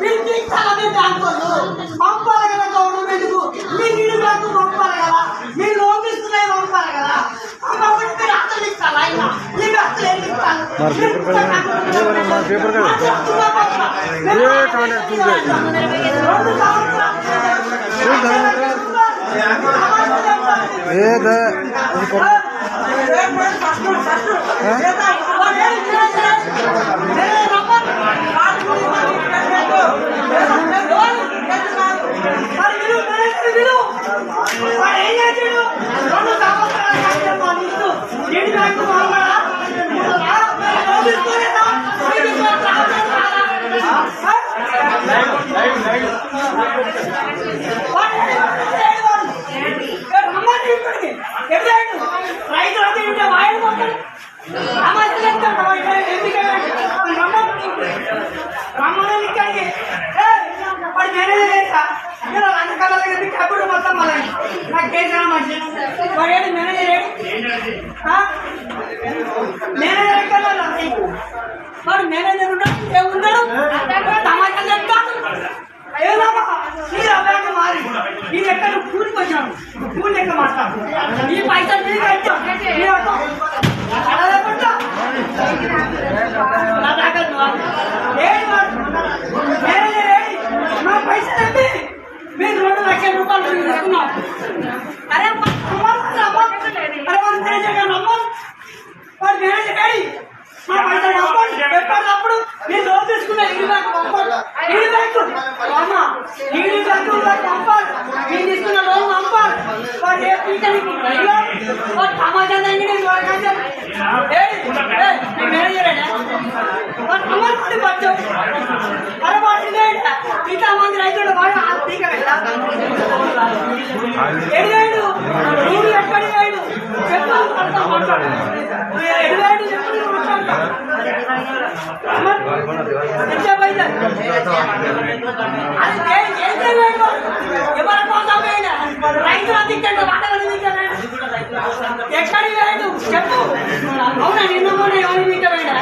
మీరు తీసుకోవాలా మీ బ్యాంకు వాళ్ళు పంపాలి కదా గవర్నమెంట్కు మీ నీళ్ళు బ్యాంకు పంపాలి కదా మీరు లోన్ తీసుకునే పంపాలి కదా పంపకపోతే మీరు అర్థం ఇస్తారా అయినా మీ అర్థం ఏం ఇస్తారు మరి పేపర్ కదా? మరి పేపర్ కదా? ఏ కావాలి? చూడు. ఏ ద అది కొ- రైతులు వాడు మేనేజర్? మేనేజర్ ఎక్కడ వాడు మేనేజర్ ఉన్నాడు? ఏ తమాషా చెప్తా ఏదమ్మా మారి. నీ ఎక్కడ కూలికి వచ్చాను కూలి లెక్క మాట్లాడు? నీ పైసలు నీ లేకుండా? మేనేజర్ నా పైసలు రెండు లక్షల రూపాయలు తీసుకున్నాం ఎప్పటికప్పుడు మీరు లోన్ తీసుకున్న ఈ బ్యాంకు పంపండి ఈ బ్యాంకు అమ్మ ఈ బ్యాంకు వాడు పంపాలి మీరు తీసుకున్న లోన్ పంపాలి వాడు ఏ పీకనికి వాడు సమాజం దగ్గర వాడు కొంచెం ఏయ్, ఏయ్, మీ మేనేజరేనా వాడు అమ్మని పట్టు అరే వాడు ఇదేంటా ఇంత మంది రైతులు వాడు ఆ పీక వెళ్ళా అందించండి వాటలు అందించండి ఎక్కడి వేడు చెప్పు అవునా నిన్న మొన్న ఎవరి మీద వేడా